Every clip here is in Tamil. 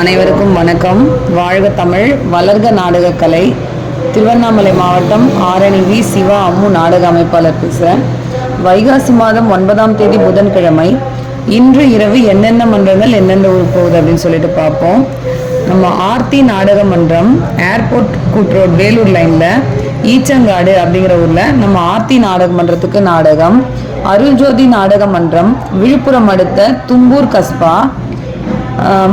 அனைவருக்கும் வணக்கம். வாழ்க தமிழ் வளர்க நாடகக்கலை. திருவண்ணாமலை மாவட்டம் ஆரணி வி. சிவா அம்மு நாடக அமைப்பாளர் பேசுகிறேன் வைகாசி மாதம் ஒன்பதாம் தேதி புதன்கிழமை. இன்று இரவு என்னென்ன மன்றங்கள் எந்தெந்த ஊர் போகுது அப்படின்னு சொல்லிட்டு பார்ப்போம். நம்ம ஆர்த்தி நாடக மன்றம் ஏர்போர்ட் கூட்ரோட் வேலூர் லைனில் ஈச்சங்காடு அப்படிங்கிற ஊரில் நம்ம ஆர்த்தி நாடக மன்றத்துக்கு நாடகம். அருள்ஜோதி நாடக மன்றம் விழுப்புரம் அடுத்த தும்பூர் கஸ்பா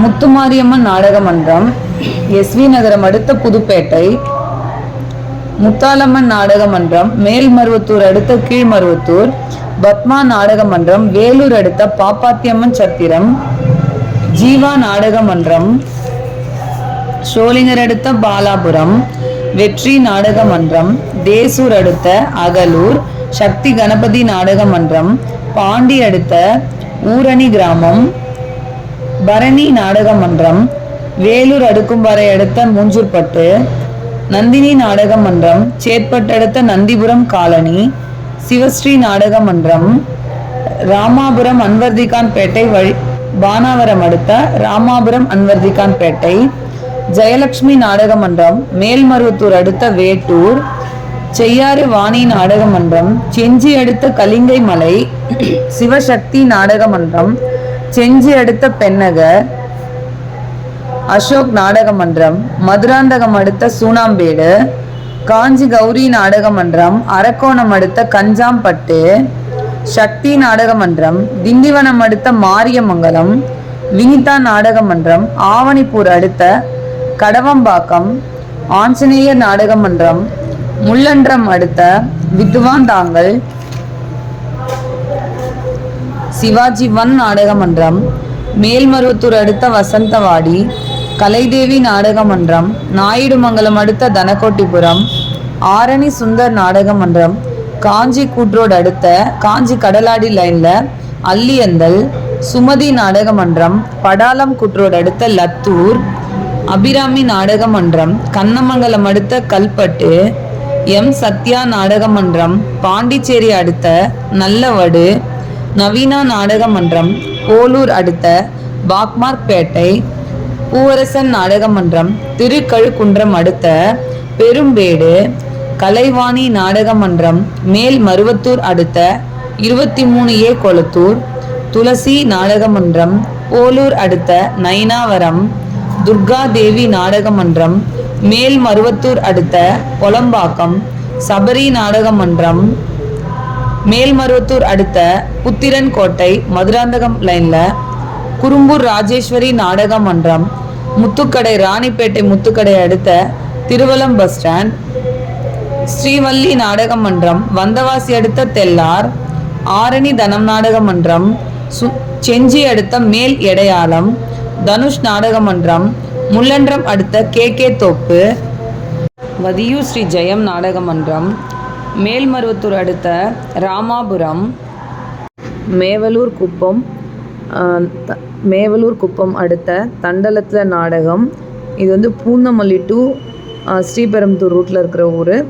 முத்துமாரியம்மன் நாடக மன்றம் எஸ்வி நகரம் அடுத்த புதுப்பேட்டை முத்தாலம்மன் நாடக மன்றம் மேல்மருவத்தூர் அடுத்த கீழ்மருவத்தூர் பத்மா நாடக மன்றம் வேலூர் அடுத்த பாப்பாத்தியம்மன் சத்திரம் ஜீவா நாடக மன்றம் சோளிங்கர் அடுத்த பாலாபுரம் வெற்றி நாடக மன்றம் தேசூர் அடுத்த அகலூர் சக்தி கணபதி நாடக மன்றம் பாண்டி அடுத்த ஊரணி கிராமம் பரணி நாடக மன்றம் வேலூர் அடுக்கும்பாறை அடுத்த மூஞ்சூர்பட்டு நந்தினி நாடக மன்றம் சேற்பட்டடுத்த நந்திபுரம் காலனி சிவஸ்ரீ நாடக மன்றம் ராமாபுரம் அன்வர்திகான் பேட்டை வழி பானாவரம் அடுத்த ராமாபுரம் அன்வர்திகான் பேட்டை ஜெயலட்சுமி நாடக மன்றம் மேல்மருவத்தூர் அடுத்த வேட்டூர் செய்யாறு வாணி நாடக மன்றம் செஞ்சி அடுத்த கலிங்கை மலை சிவசக்தி நாடக மன்றம் செஞ்சி அடுத்த பெண்ணகர் அசோக் நாடக மன்றம் மதுராந்தகம் அடுத்த சூனாம்பேடு காஞ்சி கௌரி நாடக மன்றம் அரக்கோணம் அடுத்த கஞ்சாம்பட்டு சக்தி நாடக மன்றம் திண்டிவனம் அடுத்த மாரியமங்கலம் வினிதா நாடக மன்றம் ஆவணிப்பூர் அடுத்த கடவம்பாக்கம் ஆஞ்சநேயர் நாடக மன்றம் முள்ளன்றம் அடுத்த வித்துவாந்தாங்கல் சிவாஜி வன் நாடக மன்றம் மேல்மருவத்தூர் அடுத்த வசந்தவாடி கலைதேவி நாடக மன்றம் நாயுடுமங்கலம் அடுத்த தனக்கோட்டிபுரம் ஆரணி சுந்தர் நாடக மன்றம் காஞ்சி கூட்ரோடு அடுத்த காஞ்சி கடலாடி லைனில் அல்லியந்தல் சுமதி நாடக மன்றம் படாலம் கூட்ரோடு அடுத்த லத்தூர் அபிராமி நாடக மன்றம் கண்ணமங்கலம் அடுத்த கல்பட்டு எம் சத்யா நாடக மன்றம் பாண்டிச்சேரி அடுத்த நல்லவடு நவீனா நாடக மன்றம் போலூர் அடுத்த பாக்மார்க்பேட்டை பூவரசன் நாடக மன்றம் திருக்கழுக்குன்றம் அடுத்த பெரும்பேடு கலைவாணி நாடக மன்றம் மேல் மருவத்தூர் அடுத்த இருபத்தி மூணு ஏ கொளத்தூர் துளசி நாடக மன்றம் போலூர் அடுத்த நயனாவரம் துர்கா தேவி நாடக மன்றம் மேல் மருவத்தூர் அடுத்த கொலம்பாக்கம் சபரி நாடக மன்றம் மேல்மருவத்தூர் அடுத்த புத்திரன் கோட்டை மதுராந்தகம் லைன்ல குறும்பூர் ராஜேஸ்வரி நாடக மன்றம் முத்துக்கடை ராணிப்பேட்டை முத்துக்கடை அடுத்த திருவலம் பஸ் ஸ்டாண்ட் ஸ்ரீவல்லி நாடக மன்றம் வந்தவாசி அடுத்த தெல்லார் ஆரணி தனம் நாடக மன்றம் சு- செஞ்சி அடுத்த மேல் எடையாளம் தனுஷ் நாடக மன்றம் முள்ளன்றம் அடுத்த கே கே தோப்பு வதியூ ஸ்ரீ ஜெயம் நாடக மன்றம் மேல்மருவத்தூர் அடுத்த ராமாபுரம் மேவலூர் குப்பம் த- மேவலூர் குப்பம் அடுத்த தண்டலத்தில் நாடகம். இது வந்து பூந்தமல்லி டு ஸ்ரீபெரும்புத்தூர் ரூட்டில் இருக்கிற ஊர்.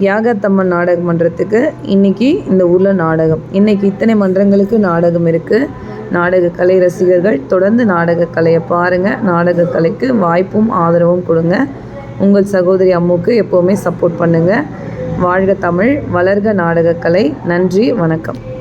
யாகத்தம்மன் நாடக மன்றத்துக்கு இன்றைக்கி இந்த ஊரில் நாடகம். இன்றைக்கி இத்தனை மன்றங்களுக்கு நாடகம் இருக்குது நாடக கலை ரசிகர்கள் தொடர்ந்து நாடக கலையை பாருங்கள் நாடக கலைக்கு வாய்ப்பும் ஆதரவும் கொடுங்க. உங்கள் சகோதரி அம்முக்கு எப்போவுமே சப்போர்ட் பண்ணுங்கள் வாழ்க தமிழ் வளர்க நாடகக்கலை. நன்றி வணக்கம்.